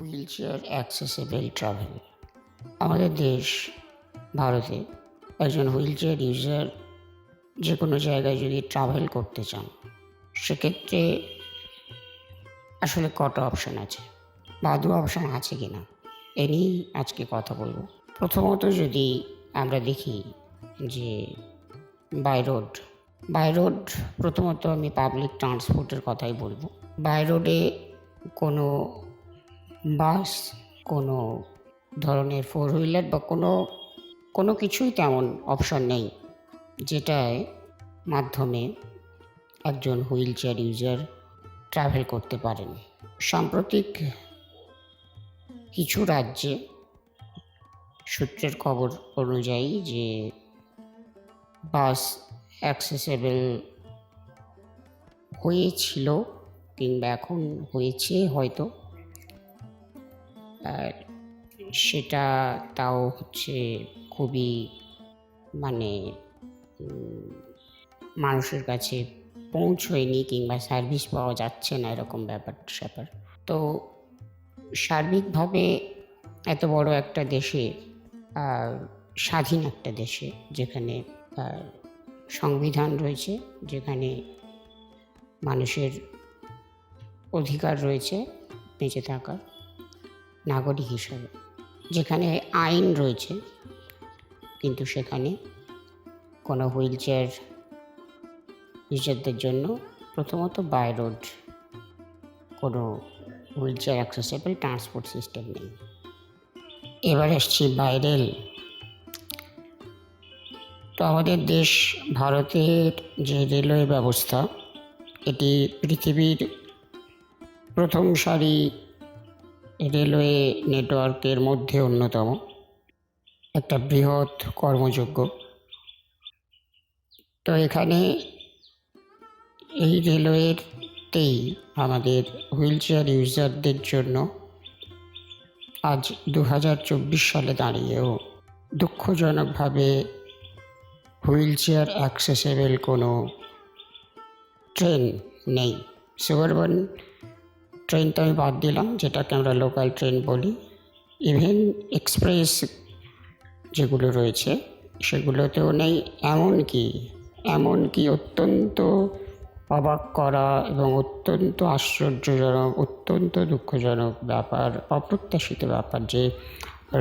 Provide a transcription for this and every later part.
Wheel chair accessible travel. আমাদের দেশ, ভারতে একজন হুইল চেয়ার ইউজার যে কোনো জায়গায় যদি ট্রাভেল করতে চান, সেক্ষেত্রে আসলে কটা অপশান আছে বা দু অপশান আছে কি না এ নিয়েই আজকে কথা বলব। প্রথমত যদি আমরা দেখি যে বাই রোড বাই রোড প্রথমত আমি পাবলিক ট্রান্সপোর্টের কথাই বলব। বাই রোডে কোনো বাস, কোনো ধরনের ফোর হুইলার বা কোনো কোনো কিছুই তেমন অপশন নেই, যেটায় মাধ্যমে একজন হুইল চেয়ার ইউজার ট্রাভেল করতে পারেন। সাম্প্রতিক কিছু রাজ্যে সূত্রের খবর অনুযায়ী যে বাস অ্যাক্সেসেবল হয়েছিল কিংবা এখন হয়েছে হয়তো আর সেটা তাও হচ্ছে খুবই মানে মানুষের কাছে পৌঁছয়নি কিংবা সার্ভিস পাওয়া যাচ্ছে না এরকম ব্যাপার স্যাপার। তো সার্বিকভাবে এত বড় একটা দেশে স্বাধীন একটা দেশে যেখানে সংবিধান রয়েছে, যেখানে মানুষের অধিকার রয়েছে বেঁচে থাকার। নাগরিক হিসাবে। যেখানে আইন রয়েছে, কিন্তু সেখানে কোনো হুইল চেয়ার ইউজারদের জন্য, প্রথমত বাই রোড, কোনো wheel chair accessible transport system নেই। এবার আসছি বাই রেল। তো আমাদের দেশ, ভারতের যে রেলওয়ে ব্যবস্থা, এটি পৃথিবীর প্রথম সারি রেলওয়ে নেটওয়ার্কের মধ্যে অন্যতম। একটা বৃহৎ কর্মযোগ্য। তো এখানে এই রেলওয়েতেই আমাদের হুইল চেয়ার ইউজারদের জন্য আজ দু হাজার চব্বিশ সালে দাঁড়িয়েও দুঃখজনকভাবে হুইল চেয়ার অ্যাক্সেসেবল কোনো ট্রেন নেই। সুগারবন ট্রেন তো আমি বাদ দিলাম, যেটাকে আমরা লোকাল ট্রেন বলি। ইভেন এক্সপ্রেস যেগুলো রয়েছে, সেগুলোতেও নেই, এমনকি এমনকি অত্যন্ত অবাক করা এবং অত্যন্ত আশ্চর্যজনক, অত্যন্ত দুঃখজনক ব্যাপার, অপ্রত্যাশিত ব্যাপার যে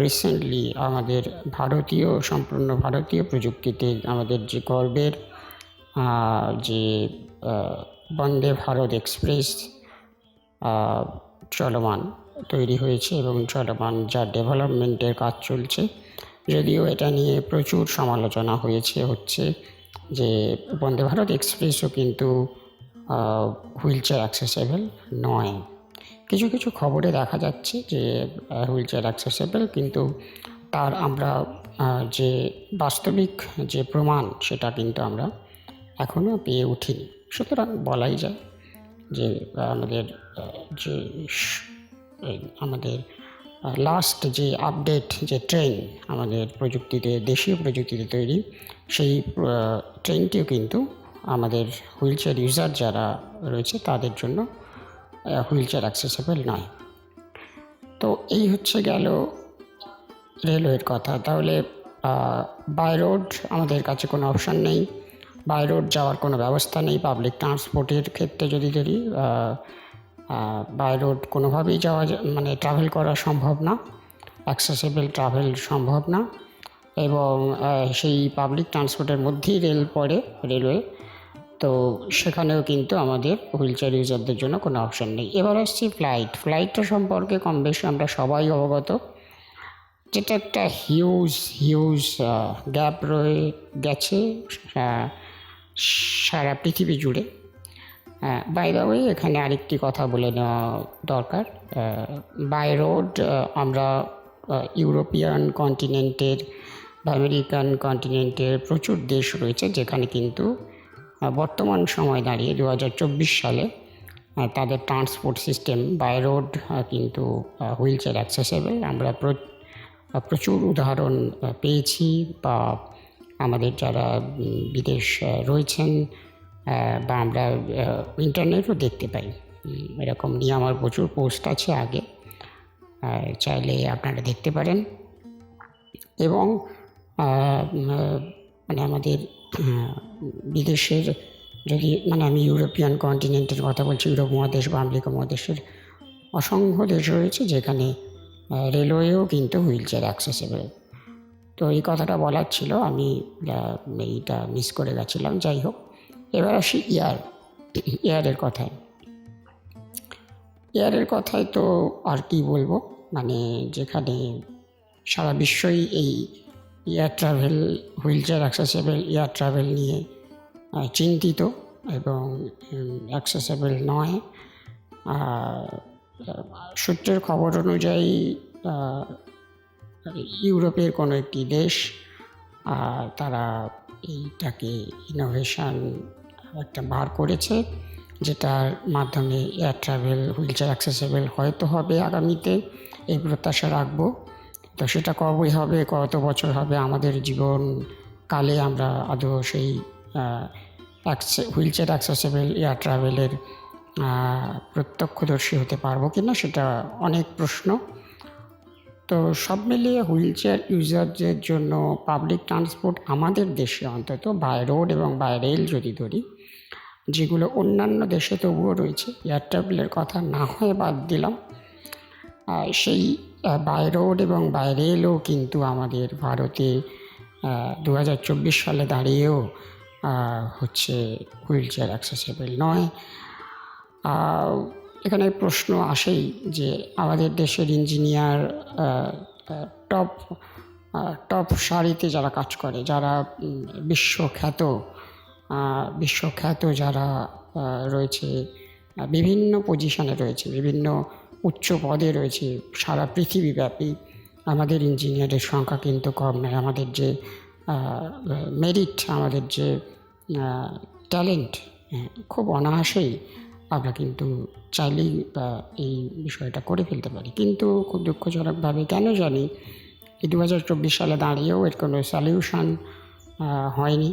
রিসেন্টলি আমাদের ভারতীয়, সম্পূর্ণ ভারতীয় প্রযুক্তিতে আমাদের যে গর্বের যে বন্দে ভারত এক্সপ্রেস চলমান তৈরি হয়েছে এবং চলমান যা ডেভেলপমেন্টের কাজ চলছে। যদিও এটা নিয়ে প্রচুর সমালোচনা হয়েছে, হচ্ছে যে বন্দে ভারত এক্সপ্রেসও কিন্তু হুইল চেয়ার অ্যাক্সেসেবল নয়। কিছু কিছু খবরে দেখা যাচ্ছে যে হুইল চেয়ার অ্যাক্সেসেবল কিন্তু তার আমরা যে বাস্তবিক যে প্রমাণ সেটা কিন্তু আমরা এখনও পেয়ে উঠিনি। সুতরাং বলাই যায় যে আমাদের যে আমাদের লাস্ট যে আপডেট যে ট্রেন আমাদের প্রযুক্তিতে, দেশীয় প্রযুক্তিতে তৈরি, সেই ট্রেনটিও কিন্তু আমাদের হুইল চেয়ার ইউজার যারা রয়েছে তাদের জন্য হুইল চেয়ার অ্যাক্সেসেবল নয়। তো এই হচ্ছে গেল রেলওয়ের কথা। তাহলে বাই রোড আমাদের কাছে কোনো অপশান নেই। বাই রোড যাওয়ার কোনো ব্যবস্থা নেই পাবলিক ট্রান্সপোর্টের ক্ষেত্রে যদি ধরি বাই রোড কোনোভাবেই যাওয়া মানে ট্রাভেল করা সম্ভব না অ্যাক্সেসেবল ট্রাভেল সম্ভব না এবং সেই পাবলিক ট্রান্সপোর্টের মধ্যেই রেল পড়ে রেলওয়ে তো সেখানেও কিন্তু আমাদের হুইল চেয়ার ইউজারদের জন্য কোনো অপশান নেই। এবার আসছি ফ্লাইট ফ্লাইটটা সম্পর্কে কম বেশি আমরা সবাই অবগত, যেটা একটা হিউজ হিউজ গ্যাপ রয়ে গেছে সারা পৃথিবী জুড়ে। বাই দ্য ওয়ে এখানে আরেকটি কথা বলে নেওয়া দরকার। বাই রোড আমরা ইউরোপিয়ান কন্টিনেন্টের বা আমেরিকান কন্টিনেন্টের প্রচুর দেশ রয়েছে যেখানে কিন্তু বর্তমান সময় দাঁড়িয়ে দু হাজার চব্বিশ সালে তাদের ট্রান্সপোর্ট সিস্টেম বাই রোড কিন্তু হুইল চেয়ার অ্যাক্সেসেবল আমরা প্র- প্রচুর উদাহরণ পেয়েছি বা আমাদের যারা বিদেশ রয়েছেন বা আমরা ইন্টারনেটও দেখতে পাই। এরকম নিয়ে আমার প্রচুর পোস্ট আছে আগে। চাইলে আপনারা দেখতে পারেন। এবং মানে আমাদের বিদেশের যদি মানে আমি ইউরোপিয়ান কন্টিনেন্টের কথা বলছি, ইউরোপ মহাদেশ বা আমেরিকা মহাদেশের অসংখ্য দেশ রয়েছে যেখানে রেলওয়েও কিন্তু হুইল চেয়ার অ্যাক্সেসেবল তো এই কথাটা বলার ছিল। আমি এইটা মিস করে গেছিলাম, যাই হোক। এবার আসি ইয়ার এয়ারের কথায়। এয়ারের কথায় তো আর কি বলব? মানে যেখানে সারা বিশ্বই এই air travel, wheelchair accessible air travel নিয়ে চিন্তিত এবং অ্যাক্সেসেবল নয়। সূত্রের খবর অনুযায়ী ইউরোপের কোনো একটি দেশ তারা এইটাকে ইনোভেশন একটা বার করেছে, যেটার মাধ্যমে air travel wheel chair accessible হয়তো হবে আগামীতে, এই প্রত্যাশা রাখব। তো সেটা কবে হবে, কত বছর হবে, আমাদের জীবন কালে আমরা আদৌ সেই হুইল চেয়ার অ্যাক্সেসেবল এয়ার ট্রাভেলের প্রত্যক্ষদর্শী হতে পারব কি না সেটা অনেক প্রশ্ন। তো সব মিলিয়ে হুইল চেয়ার ইউজারদের জন্য পাবলিক ট্রান্সপোর্ট আমাদের দেশে অন্তত বাই রোড এবং বাই রেল যদি ধরি, যেগুলো অন্যান্য দেশে তবুও রয়েছে এয়ার ট্রাভেলের কথা না হয় বাদ দিলাম। সেই বাই রোড এবং বাই রেলও কিন্তু আমাদের ভারতে দু হাজার চব্বিশ সালে দাঁড়িয়েও হচ্ছে হুইল চেয়ার অ্যাক্সেসেবল নয়। এখানে প্রশ্ন আসেই যে আমাদের দেশের ইঞ্জিনিয়ার টপ টপ সারিতে যারা কাজ করে, যারা বিশ্বখ্যাত বিশ্বখ্যাত যারা রয়েছে বিভিন্ন পজিশনে রয়েছে, বিভিন্ন উচ্চ পদে রয়েছে, সারা পৃথিবীব্যাপী আমাদের ইঞ্জিনিয়ারের সংখ্যা কিন্তু কম নয়। আমাদের যে মেরিট আমাদের যে ট্যালেন্ট খুব অনায়াসেই আমরা কিন্তু চাইলেই বা এই বিষয়টা করে ফেলতে পারি। কিন্তু খুব দুঃখজনকভাবে কেন জানি এই দু হাজার চব্বিশ সালে দাঁড়িয়েও এর কোনো সলিউশন হয়নি,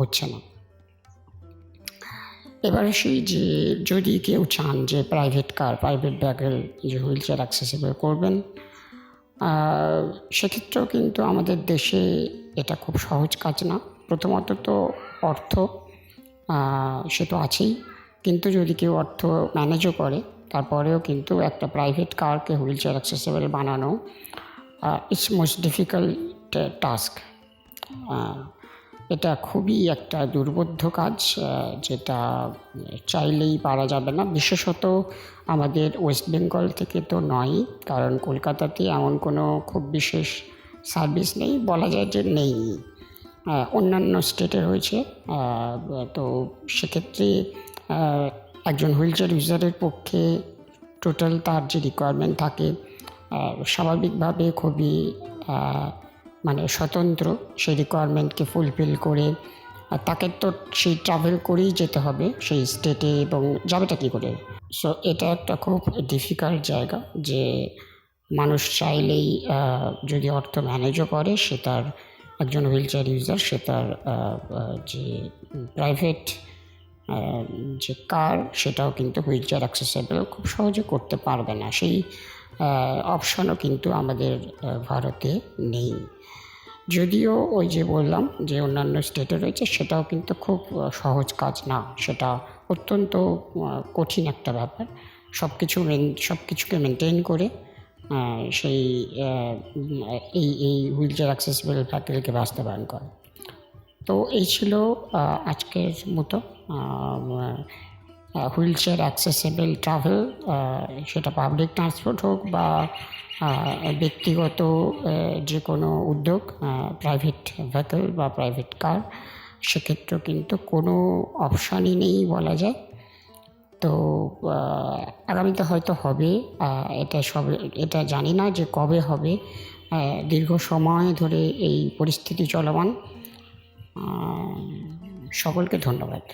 হচ্ছে না। এবার সেই যে যদি কেউ চান যে প্রাইভেট কার প্রাইভেট ব্যাগের যে হুইল চেয়ার অ্যাক্সেসেবল করবেন সেক্ষেত্রেও কিন্তু আমাদের দেশে এটা খুব সহজ কাজ না। প্রথমত তো অর্থ সে তো আছেই। কিন্তু যদি কেউ অর্থ ম্যানেজও করে, তারপরেও কিন্তু একটা প্রাইভেট কারকে হুইল চেয়ার অ্যাক্সেসেবল বানানো ইটস মোস্ট ডিফিকাল্ট টাস্ক এটা খুবই একটা দুর্বোধ্য কাজ যেটা চাইলেই পারা যাবে না। বিশেষত আমাদের ওয়েস্ট বেঙ্গল থেকে তো নয়, কারণ কলকাতাতে এমন কোনো খুব বিশেষ সার্ভিস নেই। বলা যায় যে নেই। অন্যান্য স্টেটে রয়েছে তো সেক্ষেত্রে একজন হুইল চেয়ার ইউজারের পক্ষে টোটাল তার যে রিকোয়ারমেন্ট থাকে স্বাভাবিকভাবে খুবই মানে স্বতন্ত্র সেই রিকোয়ারমেন্টকে ফুলফিল করে তাকে তো সেই ট্রাভেল করেই যেতে হবে সেই স্টেটে এবং যাবেটা কী করে? সো এটা একটা খুব ডিফিকাল্ট জায়গা যে মানুষ চাইলেই যদি অর্থ ম্যানেজও করে, সে তার একজন হুইল চেয়ার ইউজার সে তার যে প্রাইভেট যে কার, সেটাও কিন্তু হুইল চেয়ার অ্যাক্সেসেবল খুব সহজে করতে পারবে না। সেই অপশনও কিন্তু আমাদের ভারতে নেই। যদিও ওই যে বললাম যে অন্যান্য স্টেটে রয়েছে, সেটাও কিন্তু খুব সহজ কাজ না। সেটা অত্যন্ত কঠিন একটা ব্যাপার। সব কিছু মেন সব কিছুকে মেনটেন করে সেই এই এই হুইল চেয়ার অ্যাক্সেসিবল ফ্যাক্টরিকে বাস্তবায়ন করে। তো এই ছিল আজকের মতো হুইল চেয়ার অ্যাক্সেসেবল ট্রাভেল সেটা পাবলিক ট্রান্সপোর্ট হোক বা ব্যক্তিগত যে কোনো উদ্যোগ প্রাইভেট ভেহিকল বা প্রাইভেট কার, সেক্ষেত্রেও কিন্তু কোনো অপশানই নেই বলা যায়। তো আগামীতে হয়তো হবে এটা সব, এটা জানি না যে কবে হবে দীর্ঘ সময় ধরে এই পরিস্থিতি চলমান। সকলকে ধন্যবাদ।